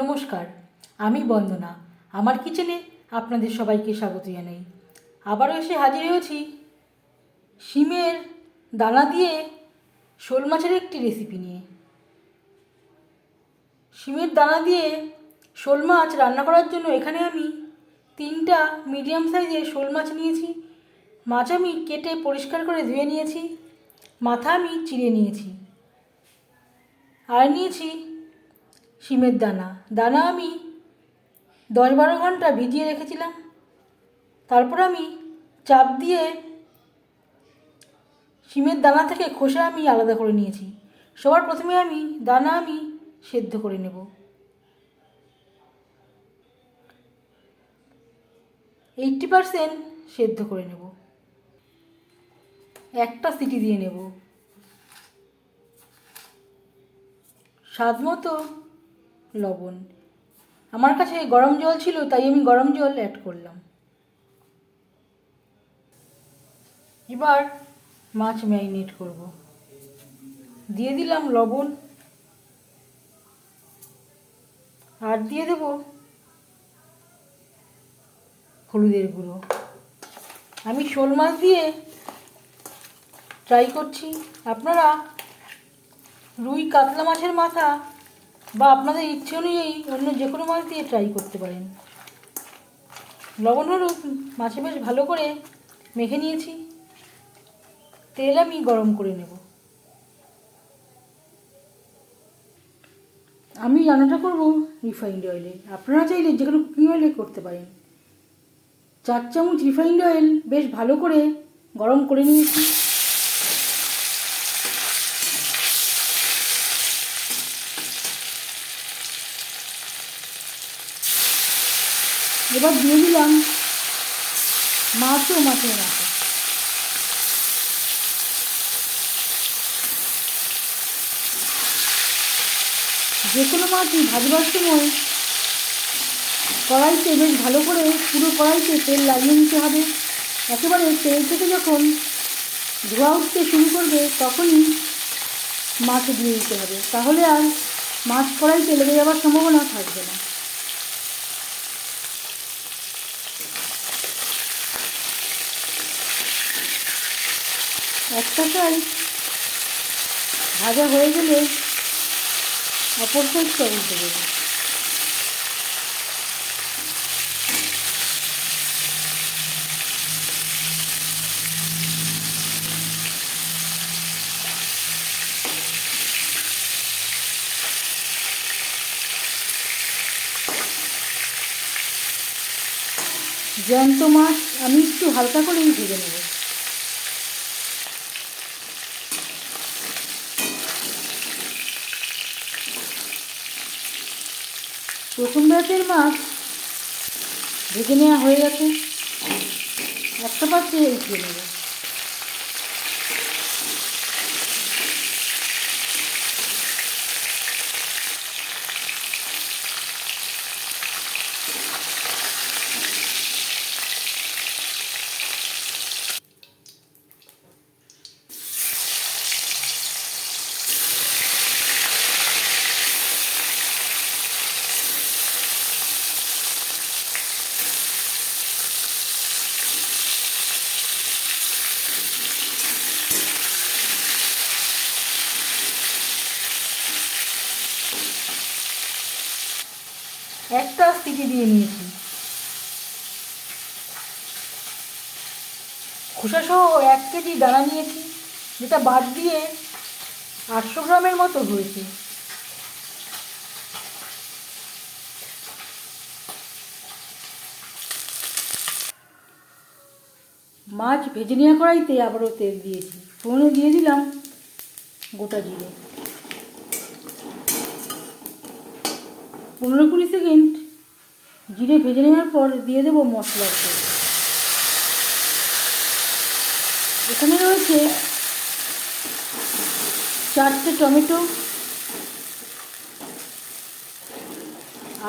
নমস্কার, আমি বন্দনা। আমার কিচেনে আপনাদের সবাইকে স্বাগত জানাই। আবারও এসে হাজির হয়েছি শিমের দানা দিয়ে শোল মাছের একটি রেসিপি নিয়ে। শিমের দানা দিয়ে শোল মাছ রান্না করার জন্য এখানে আমি তিনটা মিডিয়াম সাইজের শোল মাছ নিয়েছি। মাছ আমি কেটে পরিষ্কার করে ধুয়ে নিয়েছি। মাথা আমি চিড়ে নিয়েছি। আর নিয়েছি শিমের দানা। দানা আমি দশ বারো ঘণ্টা ভিজিয়ে রেখেছিলাম। তারপর আমি চাপ দিয়ে শিমের দানা থেকে খোসা আমি আলাদা করে নিয়েছি। সবার প্রথমে আমি দানা আমি সেদ্ধ করে নেব। এইটটি পারসেন্ট সেদ্ধ করে নেব। একটা সিটি দিয়ে নেব। স্বাদ মতো লবণ। আমার কাছে গরম জল ছিল, তাই আমি গরম জল অ্যাড করলাম। এবার মাছ ম্যারিনেট করব। দিয়ে দিলাম লবণ। আর দিয়ে দেব হলুদের গুঁড়ো। আমি শোল মাছ দিয়ে ট্রাই করছি। আপনারা রুই কাতলা মাছের মাথা বা আপনাদের ইচ্ছে অনুযায়ী অন্য যে কোনো মাছ দিয়ে ট্রাই করতে পারেন। লবণ, হলুদ মাছে বেশ ভালো করে মেখে নিয়েছি। তেল আমি গরম করে নেব। আমি রান্নাটা করব রিফাইন্ড অয়েলে আপনারা চাইলে যে কোনো কুকিং অয়েলে করতে পারেন। চার চামচ রিফাইন্ড অয়েল বেশ ভালো করে গরম করে নিয়েছি। এবার দিয়ে দিলাম মাছ ও মাছের মাথা। যে কোনো মাছই ভাজবার সময় কড়াইতে বেশ ভালো করে পুরো কড়াইতে তেল লাগিয়ে নিতে হবে। একেবারে তেল থেকে যখন ধোয়া উঠতে শুরু করবে তখনই মাছ দিয়ে দিতে হবে। তাহলে আর মাছ কড়াইতে লেগে যাওয়ার সম্ভাবনা থাকবে না। একটা সাইড ভাজা হয়ে গেলে অপর সাইডটা উল্টে দেবো। জ্যান্ত মাছ আমি একটু হালকা করেই ভেজে নেব। প্রথম ব্যাচের মাছ ভেজে নেওয়া হয়ে গেছে। একটা পাত্রে উঠিয়ে নেব। একটা সিটি দিয়ে নিয়েছি। খোসা সহ এক কেজি দানা নিয়েছি, যেটা বাদ দিয়ে আটশো গ্রামের মতো হয়েছে। মাছ ভেজে নেওয়া কড়াইতে আবারও তেল দিয়েছি। ফোনে দিয়ে দিলাম গোটা জিরে। পনেরো কুড়ি সেকেন্ড জিরে ভেজে নেওয়ার পর দিয়ে দেবো মশলার তেল এখানে রয়েছে চারটে টমেটো,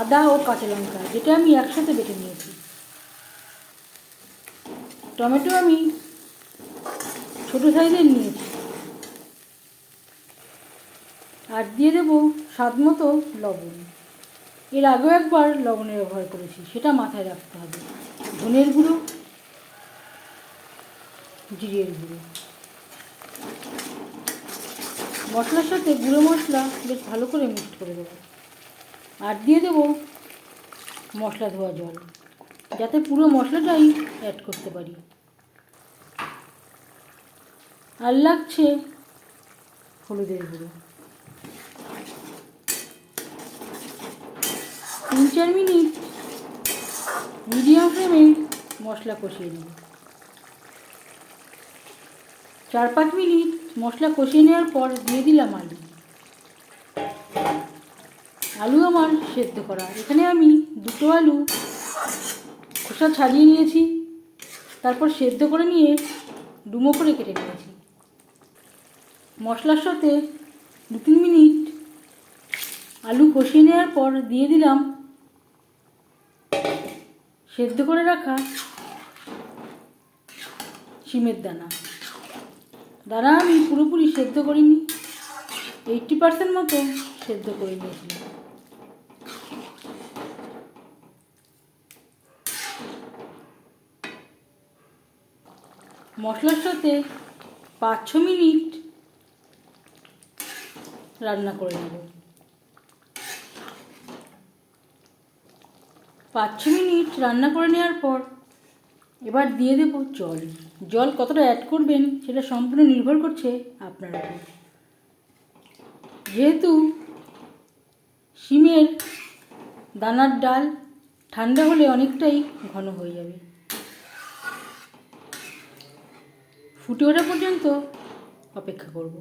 আদা ও কাঁচা লঙ্কা, যেটা আমি একসাথে বেটে নিয়েছি। টমেটো আমি ছোটো সাইজের নিয়েছি। আর দিয়ে দেবো স্বাদ মতো লবণ। এর আগেও একবার লবণের ব্যবহার করেছি, সেটা মাথায় রাখতে হবে। ধনের গুঁড়ো, জিরের গুঁড়ো। মশলার সাথে গুঁড়ো মশলা বেশ ভালো করে মিক্সড করে দেবো। আর দিয়ে দেবো মশলা ধোয়া জল, যাতে পুরো মশলাটাই অ্যাড করতে পারি। আর লাগছে হলুদের গুঁড়ো। তিন চার মিনিট মিডিয়াম ফ্লেমে মশলা কষিয়ে নেব। চার পাঁচ মিনিট মশলা কষিয়ে নেওয়ার পর দিয়ে দিলাম আলু। আলু আমার সেদ্ধ করা। এখানে আমি দুটো আলু খোসা ছাড়িয়ে নিয়েছি, তারপর সেদ্ধ করে নিয়ে ডুমো করে কেটে নিয়েছি। মশলার সাথে দু তিন মিনিট আলু কষিয়ে নেওয়ার পর দিয়ে দিলাম সেদ্ধ করে রাখা শিমের দানা। দানা আমি পুরোপুরি সেদ্ধ করিনি এইটটি পার্সেন্ট মতো সেদ্ধ করে নিয়েছিলাম মশলার সাথে পাঁচ ছ মিনিট রান্না করে নেব। পাঁচ ছ মিনিট রান্না করে নেওয়ার পর এবার দিয়ে দেব জল। জল কতটা অ্যাড করবেন সেটা সম্পূর্ণ নির্ভর করছে আপনার উপর। যেহেতু শিমের দানার ডাল ঠান্ডা হলে অনেকটাই ঘন হয়ে যাবে। ফুটে ওঠা পর্যন্ত অপেক্ষা করব।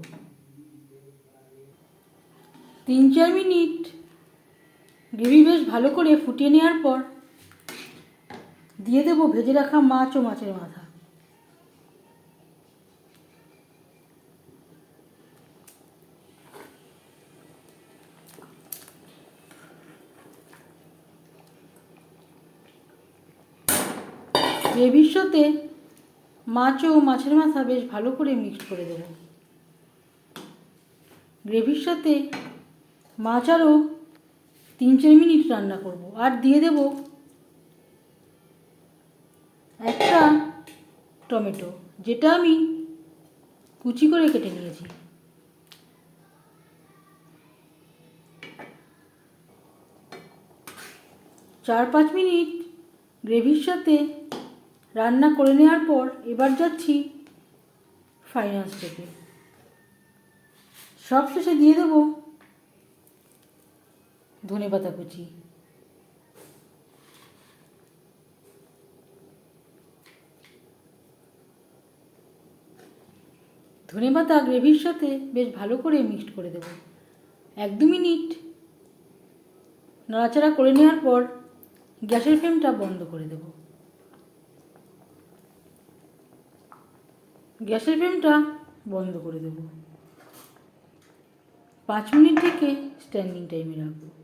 তিন চার মিনিট গ্রেভি বেশ ভালো করে ফুটিয়ে নেওয়ার পর দিয়ে দেবো ভেজে রাখা মাছ ও মাছের মাথা। গ্রেভির সাথে মাছ ও মাছের মাথা বেশ ভালো করে মিক্সড করে দেবো। গ্রেভির সাথে মাছ আরও তিন চার মিনিট রান্না করব, আর দিয়ে দেব একটা টমেটো, যেটা আমি কুচি করে কেটে নিয়েছি। চার পাঁচ মিনিট গ্রেভির সাথে রান্না করে নেওয়ার পর এবার যাচ্ছি ফাইনাল স্টেপে সব শেষে দিয়ে দেবো ধনে পাতা কুচি। ধনে পাতা গ্রেভির সাথে বেশ ভালো করে মিক্সড করে দেবো। এক দু মিনিট নাড়াচাড়া করে নেওয়ার পর গ্যাসের ফ্লেমটা বন্ধ করে দেবো। গ্যাসের ফ্লেমটা বন্ধ করে দেবো। পাঁচ মিনিট থেকে স্ট্যান্ডিং টাইমে রাখব।